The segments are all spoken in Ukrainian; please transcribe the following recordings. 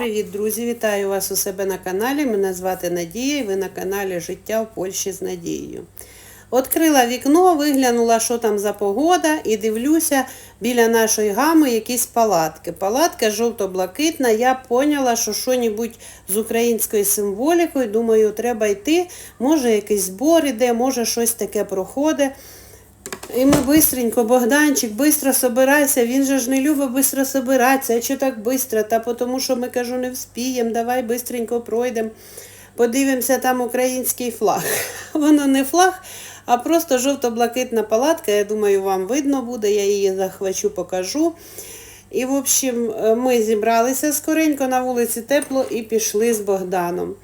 Привіт, друзі! Вітаю вас у себе на каналі. Мене звати Надія і ви на каналі Життя в Польщі з Надією. Открила вікно, виглянула, що там за погода, і дивлюся, біля нашої гами якісь палатки. Палатка жовто-блакитна. Я поняла, що що-небудь з українською символікою. Думаю, треба йти. Може, якийсь збор іде, може щось таке проходить. І ми бистренько, Богданчик, бистро собирайся, він же ж не любить бистро собиратися, а що так бистро? Та тому що ми кажу, не вспіємо, давай бистренько пройдемо. Подивимося, там український флаг. Воно не флаг, а просто жовто-блакитна палатка. Я думаю, вам видно буде, я її захвачу, покажу. І, в общем, е, ми зібралися скоренько на вулиці тепло і пішли з Богданом.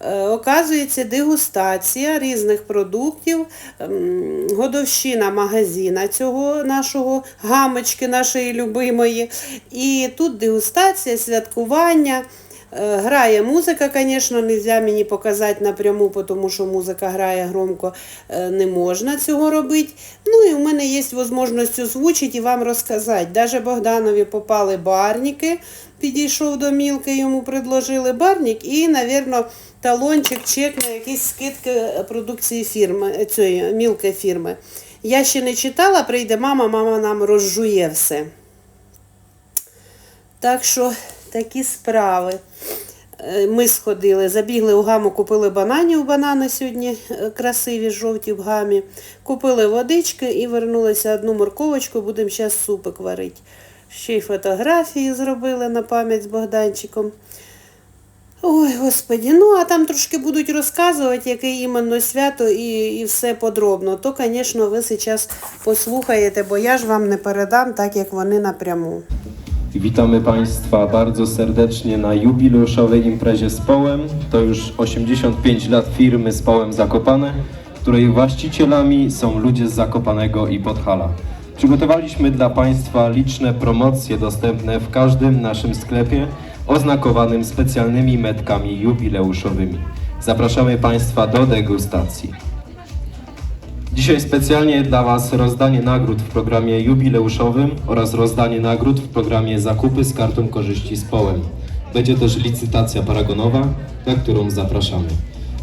Е, Оказується, дегустація різних продуктів, ем, годовщина магазина цього нашого гамочки, нашої любимої. І тут дегустація, святкування. Е, Грає музика, звісно, не можна мені показати напряму, тому що музика грає громко, е, не можна цього робити. Ну і в мене є можливість озвучити і вам розказати. Даже Богданові попали барніки, підійшов до Мілки, йому предложили барнік і, мабуть, талончик, чек на якісь скидки продукції фірми, цієї мілки фірми. Я ще не читала, прийде мама, мама нам розжує все. Так що такі справи. Е, Ми сходили, забігли у гаму, купили бананів, банани сьогодні е, красиві, жовті в гамі. Купили водички і вернулися одну морковочку, будемо зараз супик варити. Ще й фотографії зробили на пам'ять з Богданчиком. Ой, господі, ну а там трошки будуть розказувати, яке іменно свято і, і все подробно. То, звісно, ви зараз послухаєте, бо я ж вам не передам так, як вони напряму. Witamy Państwa bardzo serdecznie na jubileuszowej imprezie z Połem. To już 85 lat firmy z Połem Zakopane, której właścicielami są ludzie z Zakopanego i Podhala. Przygotowaliśmy dla Państwa liczne promocje dostępne w każdym naszym sklepie oznakowanym specjalnymi metkami jubileuszowymi. Zapraszamy Państwa do degustacji. Dzisiaj specjalnie dla Was rozdanie nagród w programie jubileuszowym oraz rozdanie nagród w programie Zakupy z kartą korzyści z Połem. Będzie też licytacja paragonowa, na którą zapraszamy.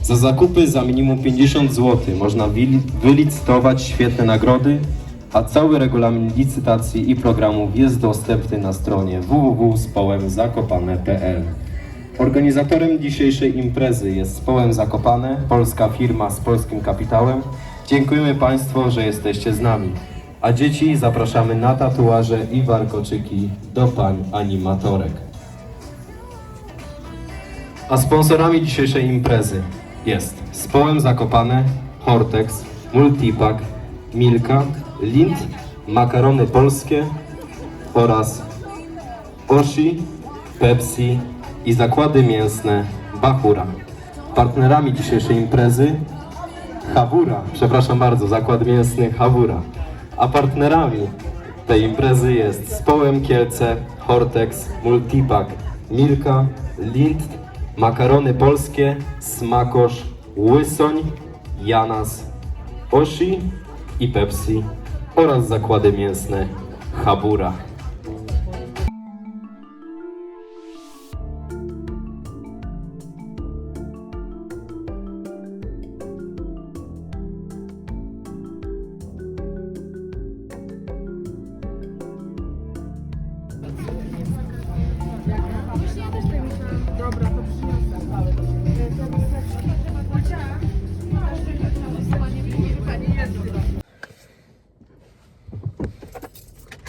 Za zakupy za minimum 50 zł można wylicytować świetne nagrody, a cały regulamin licytacji i programów jest dostępny na stronie www.społemzakopane.pl. Organizatorem dzisiejszej imprezy jest Społem Zakopane, polska firma z polskim kapitałem. Dziękujemy Państwu, że jesteście z nami. A dzieci zapraszamy na tatuaże i warkoczyki do pań animatorek. A sponsorami dzisiejszej imprezy jest Społem Zakopane, Hortex, Multipack, Milka, Lind, Makarony Polskie oraz Oshi, Pepsi i zakłady mięsne Bachura. Partnerami dzisiejszej imprezy Hawura, przepraszam bardzo, zakład mięsny Hawura. A partnerami tej imprezy jest Społem Kielce, Hortex, Multipack, Milka, Lind, Makarony Polskie, Smakosz, Łysoń, Janas, Oshi i Pepsi oraz zakłady mięsne Habura.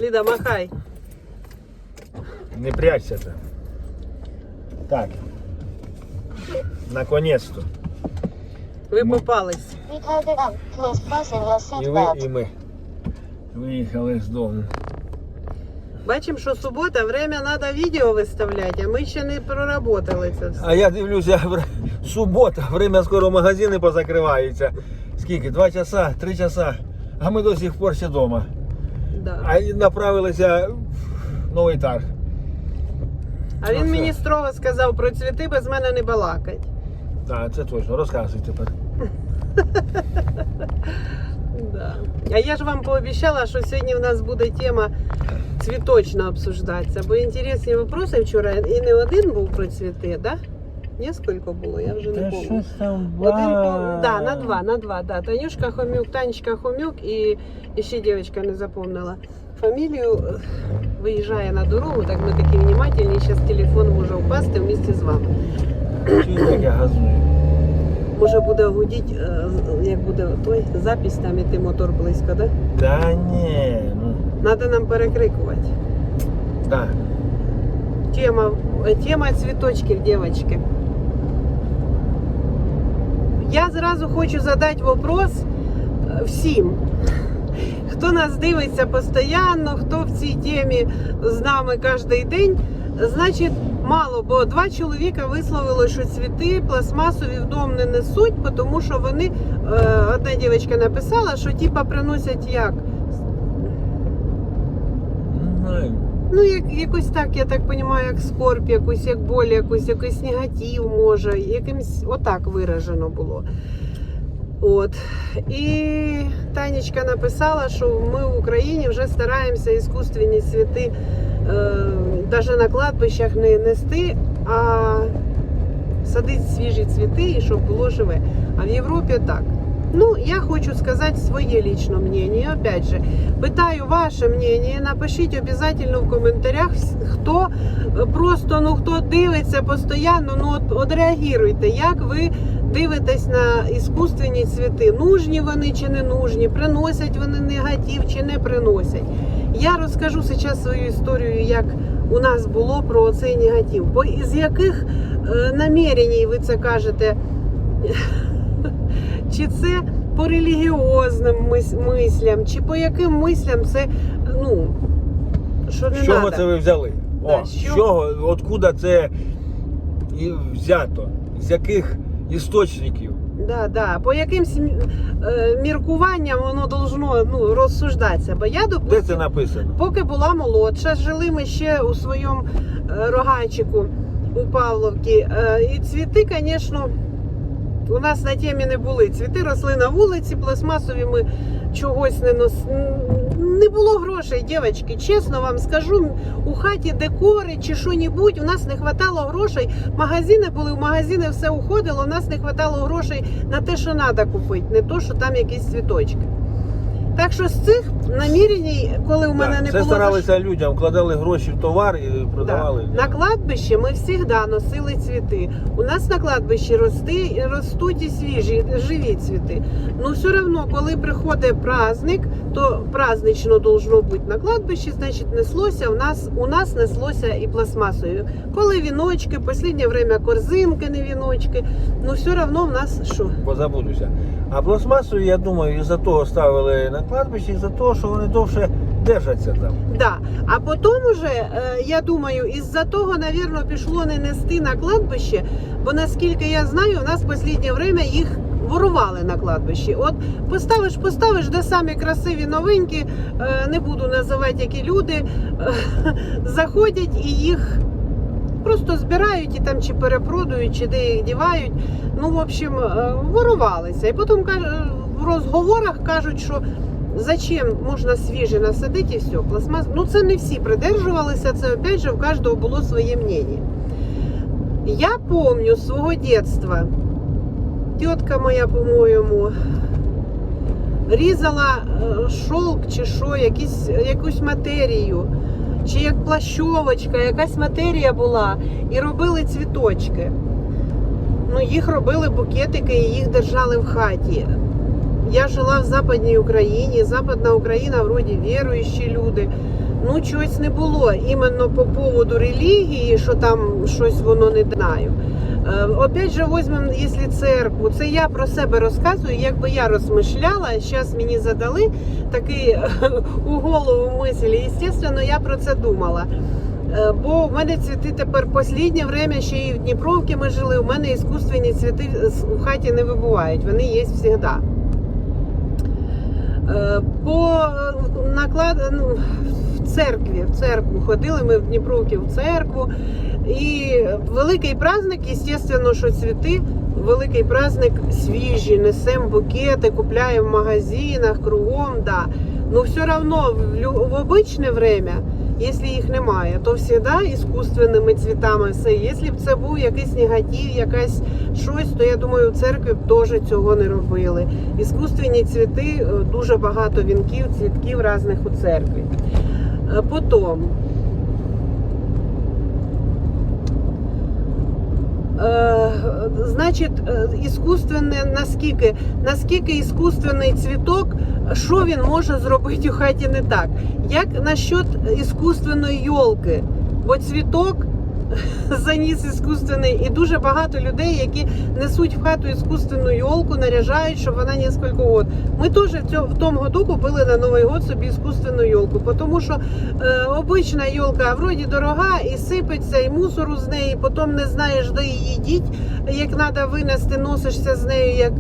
Ліда, махай. Не прячься-то. Так. Наконец-то. Ви попались. We turned it up. Please fasten your І ви, seatbelt. і ми. Виїхали з дому. Бачимо, що субота, время треба відео виставляти, а ми ще не проработали це все. А я дивлюся, вр- субота, время скоро магазини позакриваються. Скільки? Два часа, три часа. А ми до сих пор ще вдома. Да. А направилися в новий тарг. А він мені строго сказав, про цвіти без мене не балакать. Так, це точно. Розказуй тепер. Да. А я ж вам пообіцяла, що сьогодні в нас буде тема цвіточна обсуждатися, бо інтересні вопроси вчора і не один був про цвіти, да? Несколько було, я вже не Та пам'ятаю. Один по... да, на два, на два, да. Танюшка Хомюк, Танечка Хомюк і, і ще дівчинка не запомнила фамілію. Виїжджає на дорогу, так ми такі внимательні, зараз телефон може впасти вместе з вами. Чуєш, я газую? Може буде гудіть, е, як буде той запись, там іти мотор близько, да? Та ні, ну Надо нам перекрикувати. так. Тема, тема цвіточків, дівчатки. Я зразу хочу задати вопрос е, всім. Хто нас дивиться постійно, хто в цій темі з нами кожен день, значить, мало, бо два чоловіка висловили, що цвіти пластмасові в дом не несуть, тому що вони, е, одна дівчинка написала, що типа приносять як? Не знаю. Ну, як, якось так, я так розумію, як скорбь, якусь, як боль, якусь, якийсь негатив, може, якимсь отак виражено було. От. І Танечка написала, що ми в Україні вже стараємося іскусственні цвіти е, навіть на кладбищах не нести, а садити свіжі цвіти, і щоб було живе. А в Європі так. Ну, я хочу сказати своє лічне мнение. Опять же, питаю ваше мнение. Напишіть обов'язково в коментарях, хто е, просто ну хто дивиться постійно, ну от, от як ви дивитесь на іскусственні цвіти. Нужні вони чи не нужні, приносять вони негатив чи не приносять. Я розкажу зараз свою історію, як у нас було про цей негатив. Бо з яких е, намірень ви це кажете? Чи це по релігіозним мислям, чи по яким мислям це, ну, що не З чого надо. це ви взяли? Да, О, з з чого? откуда це і взято? З яких істочників? Да, да. По якимсь м- е, міркуванням воно должно ну, розсуждатися. Бо я, Де допустим, це написано? поки була молодша, жили ми ще у своєму е, рогачику у Павловці. Е, І цвіти, звісно, у нас на темі не були. Цвіти росли на вулиці, пластмасові ми чогось не нос... Не було грошей, дівчатки. Чесно вам скажу, у хаті декори чи що-небудь, у нас не хватало грошей. Магазини були, в магазини все уходило, у нас не хватало грошей на те, що треба купити, не то, що там якісь цвіточки. Так що з цих намірень, коли у мене Так, не це було старалися людям, вкладали гроші в товар і продавали. Да. На кладбищі ми завжди носили цвіти. У нас на кладбищі рости, ростуть і свіжі, живі цвіти. Ну все одно, коли приходить праздник, то празднично должно бути на кладбищі, значить неслося. У нас у нас неслося і пластмасою. Коли віночки, останнє время корзинки, не віночки. Ну все одно в нас що? Позабудуся. А пластмасові, я думаю, із-за того ставили на кладбищі, із-за того, що вони довше держаться там. Да. А потім уже, е, я думаю, із-за того, навірно, пішло не нести на кладбище, бо наскільки я знаю, у нас в останнє время їх ворували на кладбищі. От поставиш, поставиш, де самі красиві новинки, е, не буду називати, які люди, е, заходять і їх. Просто збирають і там чи перепродають, чи де їх дівають. Ну, в общем, е, ворувалися. І потім в розговорах кажуть, що Зачем можна свіже насадити і все, пластмас. Ну це не всі придержувалися, це опять же в кожного було своє мнение. Я помню свого дитинства, тітка моя, по-моєму, різала е, шовк чи що, якісь, якусь матерію, чи як плащовочка, якась матерія була, і робили цвіточки. Ну, їх робили букетики і їх держали в хаті. Я жила в Западній Україні. Западна Україна, вроді віруючі люди. Ну, чогось не було. Іменно по поводу релігії, що там щось воно не знаю. Е, Опять же, візьмемо, якщо церкву, це я про себе розказую, якби я розмишляла, зараз мені задали такий у голову мисль, і, звісно, я про це думала. Е, Бо в мене цвіти тепер останнє время, ще і в Дніпровці ми жили, у мене іскусственні цвіти у хаті не вибувають, вони є завжди. Е, По наклад ну, в церкві, в церкву ходили ми в Дніпровці в церкву, і великий праздник, звісно, що цвіти. Великий праздник свіжі, несемо букети, купляємо в магазинах, кругом, да. Ну все одно в, в обичне время, якщо їх немає, то завжди іскусственними цвітами все. Якщо б це був якийсь негатив, якась щось, то я думаю, в церкві б теж цього не робили. Іскусственні цвіти, е, дуже багато вінків, цвітків різних у церкві. Е, Потім. Значить, е, іскусственне, наскільки, наскільки іскусственний цвіток, що він може зробити у хаті не так? Як насчет іскусственної йолки? Бо цвіток заніс іскусственний, і дуже багато людей, які несуть в хату іскусственну йолку, наряжають, щоб вона несколько год. Ми теж в, цьому, в тому году купили на Новий год собі іскусственну йолку, тому що е, обична йолка вроді дорога і сипеться, і мусору з неї, потім не знаєш, де її діть, як треба винести, носишся з нею, як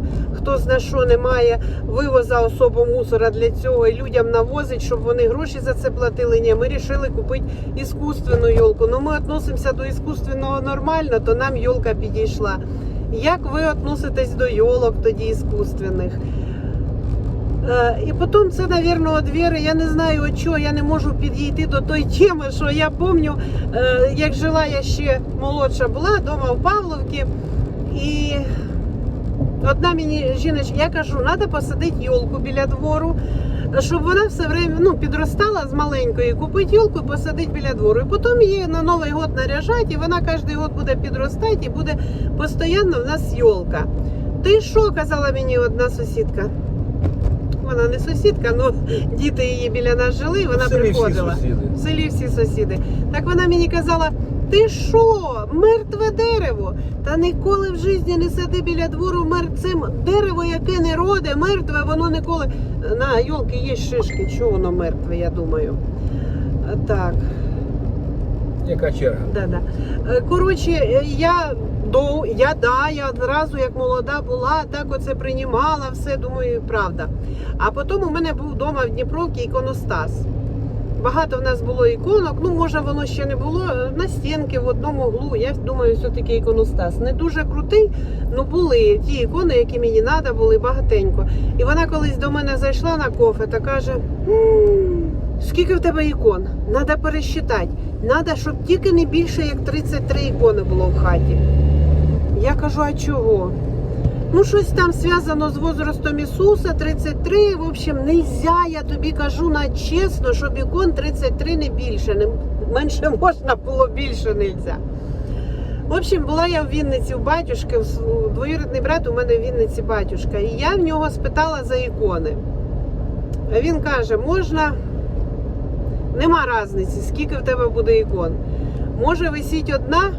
хто зна що немає вивоза особо мусора для цього, і людям навозить, щоб вони гроші за це платили. Ні, ми вирішили купити іскусственну йолку. Ну ми відносимося до іскусственного нормально, то нам йолка підійшла. Як ви відноситесь до йолок тоді іскусственних? Е, І потім це, навірно, от віри. Я не знаю, от чого я не можу підійти до тої теми, що я пам'ятаю, е, як жила я ще молодша була вдома в Павловці. І одна мені жіночка, я кажу, треба посадити йолку біля двору, щоб вона все время ну, підростала з маленької, купити йолку і посадити біля двору. І потім її на Новий год наряжати, і вона кожен год буде підростати і буде постійно в нас йолка. Ти що, казала мені одна сусідка? Вона не сусідка, але діти її біля нас жили, і вона В селі всі приходила. сусіди. В селі всі сусіди. Так вона мені казала: ти що, мертве дерево? Та ніколи в житті не сади біля двору мерцем. Дерево, яке не роде, мертве, воно ніколи. На йолки є шишки, чого воно мертве, я думаю. Е, Так. Яка черга? Да, да. Е, Коротше, е, я до я да, я одразу як молода була, так оце приймала, все думаю, правда. А потім у мене був вдома в Дніпровці іконостас. Багато в нас було іконок, ну може воно ще не було. е, На стінки в одному углу. Я думаю, все-таки іконостас. Не дуже крутий, ну були ті ікони, які мені треба, були багатенько. І вона колись до мене зайшла на кофе та каже: скільки в тебе ікон? Треба пересчитати. Треба, щоб тільки не більше як 33 ікони було в хаті. Я кажу, а чого? Ну, щось там зв'язано з возрастом Ісуса, 33. В общем, нельзя, я тобі кажу на чесно, щоб ікон 33 не більше. Не, менше можна було, більше нельзя. В общем, була я в Вінниці у батюшки, двоюрідний брат у мене в Вінниці батюшка. І я в нього спитала за ікони. Він каже, можна, нема різниці, скільки в тебе буде ікон. Може висіть одна,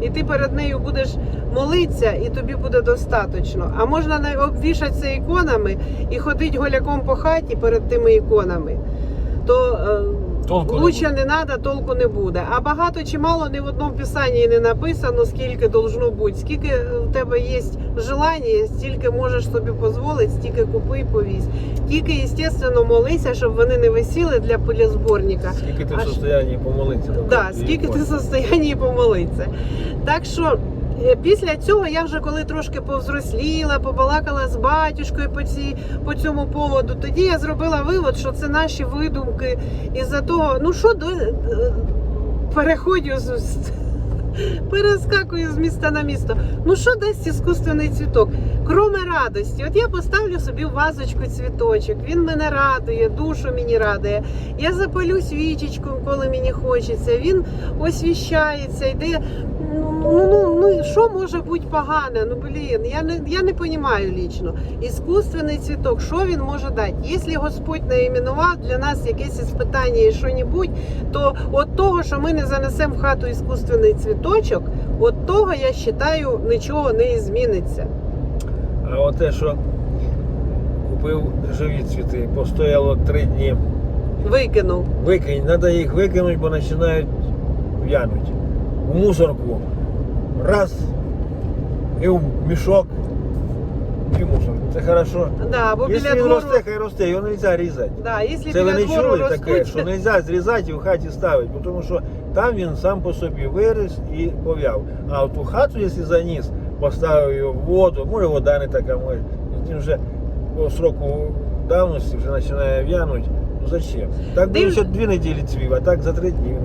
і ти перед нею будеш молитися, і тобі буде достатньо. А можна обвішатися іконами і ходити голяком по хаті перед тими іконами. То е, Толку не лучше не треба, толку не буде. А багато чи мало ні в одному писанні не написано, скільки должно бути. Скільки в тебе є желання, стільки можеш собі дозволити, стільки купи і повізь. Тільки, звісно, молися, щоб вони не висіли для пилезборника. Скільки ти в состоянні помолитися? Да, скільки ти в состоянні помолитися. Так що після цього я вже коли трошки повзросліла, побалакала з батюшкою по, ці, по цьому поводу, тоді я зробила вивод, що це наші видумки. Із-за того, ну що до е, переходю з. Перескакую з міста на місто. Ну що дасть іскусственний цвіток? Кроме радості, от я поставлю собі вазочку цвіточок. Він мене радує, душу мені радує. Я запалю свічечку, коли мені хочеться. Він освіщається, йде. Ну, ну, ну, що може бути погане? Ну блін, я не я не розумію лічно. Іскусственний цвіток, що він може дати? Якщо Господь наіменував для нас якесь іспитання і що-небудь, то от того, що ми не занесемо в хату іскусственний цвіточок, от того я вважаю, нічого не зміниться. А от те, що купив живі цвіти, постояло три дні. Викинув. Викинь, треба їх викинути, бо починають в'януть. У мусорку. Раз. І в мішок. І в мусорку. Це хорошо. Да, бо Якщо біля він двору, росте, хай росте, його не можна різати. да, якщо Це ви біля не двору чули ростуть, таке, що не можна зрізати і в хаті ставити, тому що там він сам по собі виріс і пов'яв. А от у хату, якщо заніс, поставив його в воду, може вода не така, може, він вже по сроку давності вже починає в'янути. Ну зачем? Так би Див- ще дві неділі цвів, а так за три дні.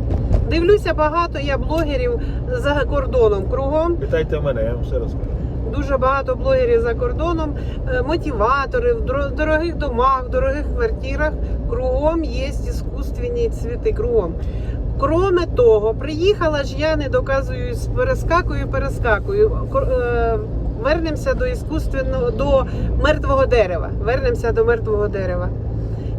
Дивлюся багато я блогерів за кордоном кругом. Питайте мене, я вам все розкажу. Дуже багато блогерів за кордоном, е, мотиватори в дорогих домах, в дорогих квартирах. Кругом є іскусственні цвіти. Кругом. Кроме того, приїхала ж я не доказую, перескакую, перескакую. Е, Вернемося до іскусственного до мертвого дерева. Вернемося до мертвого дерева.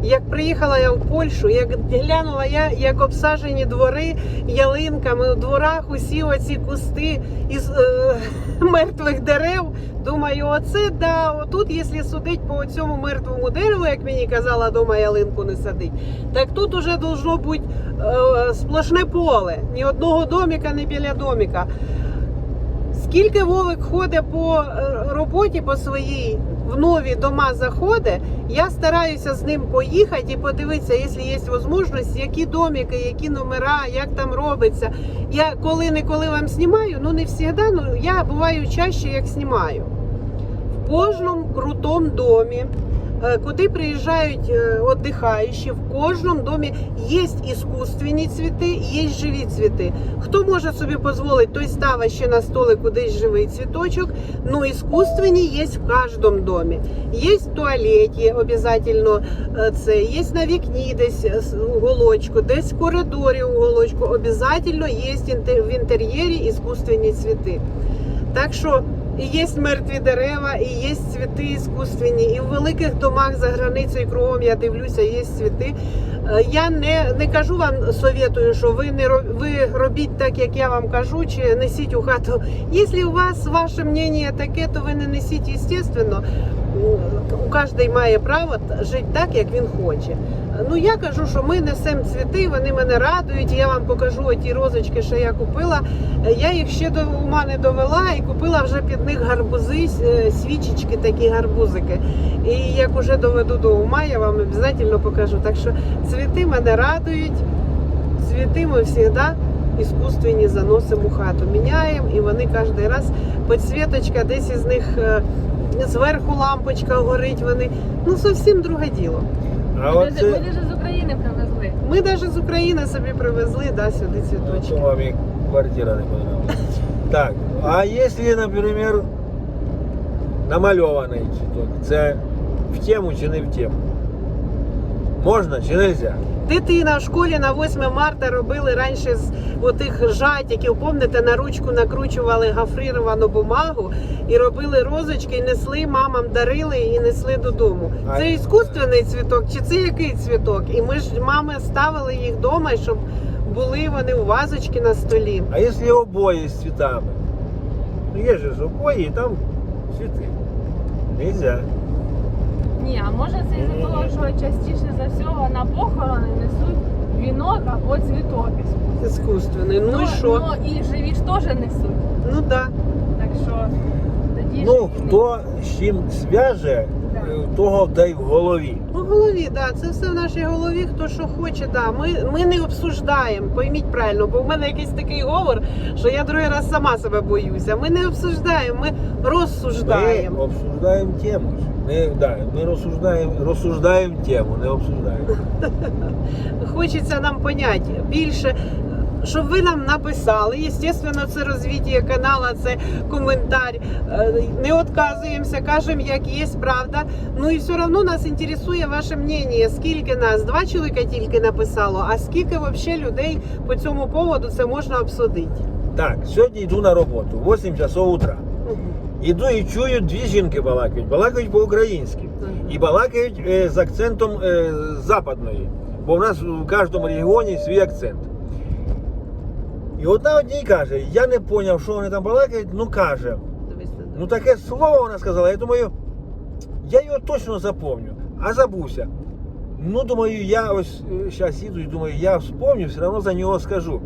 Як приїхала я в Польщу, як глянула я, як обсажені двори ялинками, у дворах усі оці кусти із е, мертвих дерев. Думаю, оце да, отут, якщо судить по цьому мертвому дереву, як мені казала, дома ялинку не садить, так тут уже должно бути е, сплошне поле. Ні одного доміка, ні біля доміка. Скільки Вовик ходить по е, роботі по своїй, в нові дома заходить, я стараюся з ним поїхати і подивитися, якщо є можливість, які доміки, які номера, як там робиться. Я коли-неколи вам знімаю, ну не завжди, ну я буваю чаще, як знімаю. В кожному крутому домі, куди приїжджають е, віддихаючі, в кожному домі є іскусственні цвіти, є живі цвіти. Хто може собі дозволити, той ставить ще на столику десь живий цвіточок. Ну, іскусственні є в кожному домі. Є в туалеті обов'язково е, це, є на вікні десь е, уголочку, десь в коридорі уголочку. Обов'язково є в інтер'єрі іскусственні цвіти. Так що і є мертві дерева, і є цвіти іскусственні, і в великих домах за границею кругом я дивлюся, є цвіти. Е, Я не, не кажу вам советую, що ви не ви робіть так, як я вам кажу, чи несіть у хату. Якщо у вас ваше мнення таке, то ви не несіть, естественно. У кожен має право жити так, як він хоче. Ну я кажу, що ми несемо цвіти, вони мене радують. Я вам покажу ті розочки, що я купила. Я їх ще до ума не довела і купила вже під них гарбузи, е, свічечки, такі гарбузики. І як уже доведу до ума, я вам обов'язково покажу. Так що цвіти мене радують. Цвіти ми завжди іскусственні заносимо у хату. Міняємо і вони кожен раз підсвіточка, десь із них е, зверху лампочка горить. Вони ну зовсім друге діло. А Ми оце даже- з України привезли. Ми навіть з України собі привезли да, сюди Ну, цвіточки. Ну, вам і квартира не подобається. Так, а если, наприклад, намальований цвіток, це в тему чи не в тему? Можна чи нельзя? Дитина в школі на 8 марта робили раніше з отих жатиків, помните, на ручку накручували гофрировану бумагу і робили розочки, і несли мамам, дарили і несли додому. А- Це іскусственний цвіток, чи це який цвіток? І ми ж мами ставили їх вдома, щоб були вони у вазочки на столі. А если обои з цвітами? Ну є ж обої, і там цвіти. Нельзя. Ні, а може це із-за того, що частіше за всього на похорони несуть вінок або цвіток. Іскусственний. Ну і що? Ну і живі ж теж несуть. Ну так. Так що тоді Ну, ж і- хто з чим зв'яже, Да. е, того дай в голові. У голові, да, це все в нашій голові, хто що хоче, да. Ми, ми не обсуждаємо, пойміть правильно, бо в мене якийсь такий говор, що я другий раз сама себе боюся. Ми не обсуждаємо, ми Ми розсуждаємо. обсуждаємо тему. Ми, да, ми розсуждаємо, розсуждаємо тему, не обсуждаємо. Хочеться нам поняти більше. Щоб ви нам написали, Єстественно, це розвиття каналу, це коментар. Е, Не відказуємося, кажемо, як є правда. Ну і все одно нас інтересує ваше мнення. Скільки нас? Два чоловіка тільки написало, а скільки взагалі людей по цьому поводу це можна обсудити? Так, сьогодні йду на роботу, 8 часов утра. Іду і чую, дві жінки балакають. Балакають по-українськи. І балакають е, з акцентом е, западної. Бо в нас в кожному регіоні свій акцент. І одна одній каже, я не зрозумів, що вони там балакають, ну каже. Ну таке слово вона сказала, я думаю, я його точно запомню, а забувся. Ну, думаю, я ось зараз їду і думаю, я вспомню, все одно за нього скажу.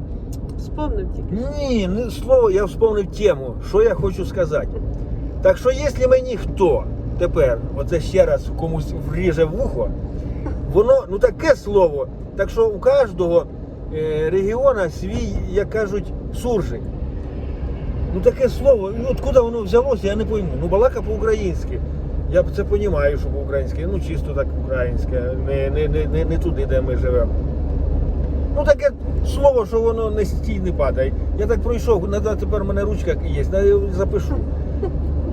Вспомнив тільки. Ні, не слово, я вспомнив тему, що я хочу сказати. Так що, якщо мені хто тепер, оце ще раз комусь вріже в ухо, воно ну таке слово. Так що у кожного е, регіона свій, як кажуть, суржик. Ну таке слово, ну откуда воно взялося, я не пойму. Ну балака по-українськи. Я це розумію, що по-українськи, ну чисто так українське, не, не, не, не, не туди, де ми живемо. Ну таке слово, що воно не стій, не падає. Я так пройшов, тепер в мене ручка є, я запишу.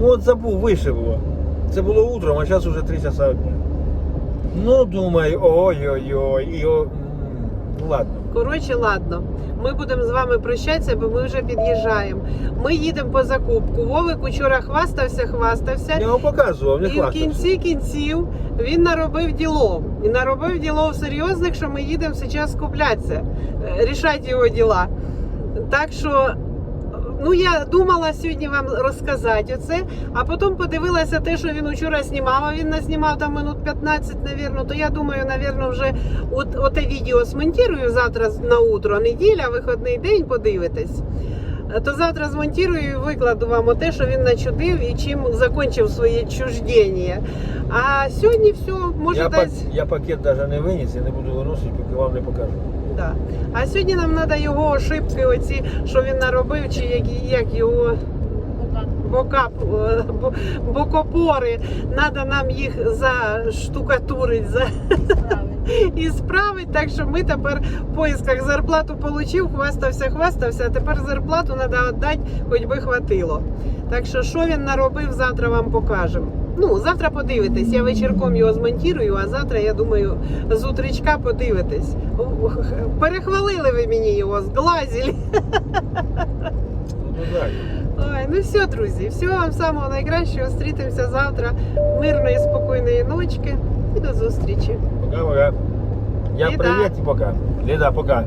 Ну от забув, вище було. Це було утром, а зараз вже 3 часа дня. Ну думаю, ой-ой-ой, і о... ладно. Коротше, ладно. Ми будемо з вами прощатися, бо ми вже під'їжджаємо. Ми їдемо по закупку. Вовик учора хвастався, хвастався. Я вам показував, не І в хвастався. кінці кінців він наробив ділов. І наробив ділов серйозних, що ми їдемо зараз куплятися, е, рішати його діла. Так що, ну я думала сьогодні вам розказати оце, а потім подивилася те, що він вчора знімав, а він наснімав там минут 15, навірно, то я думаю, навірно, вже от, оте відео смонтірую завтра на утро, неділя, виходний день, подивитесь. Е, То завтра змонтирую і викладу вам те, що він начудив і чим закінчив своє чуждення. А сьогодні все, може я, десь. пак, я пакет навіть не виніс, я не буду виносити, поки вам не покажу. Да. А сьогодні нам треба його ошибки, оці, що він наробив, чи як, як його бока, е, бокопори. Треба нам їх заштукатурити за... і справити. Так що ми тепер в поисках зарплату отримав, хвастався, хвастався, а тепер зарплату треба віддати, хоч би хватило. Так що, що він наробив, завтра вам покажемо. Ну, завтра подивитесь. Я вечірком його змонтірую, а завтра, я думаю, з утречка подивитесь. Перехвалили ви мені його, зглазили. Ну. Ой, ну все, друзі, всього вам самого найкращого. Зустрітимося завтра. Мирної, спокійної ночки і до зустрічі. Пока-пока. Я Ліда. привіт і пока. Ліда, пока.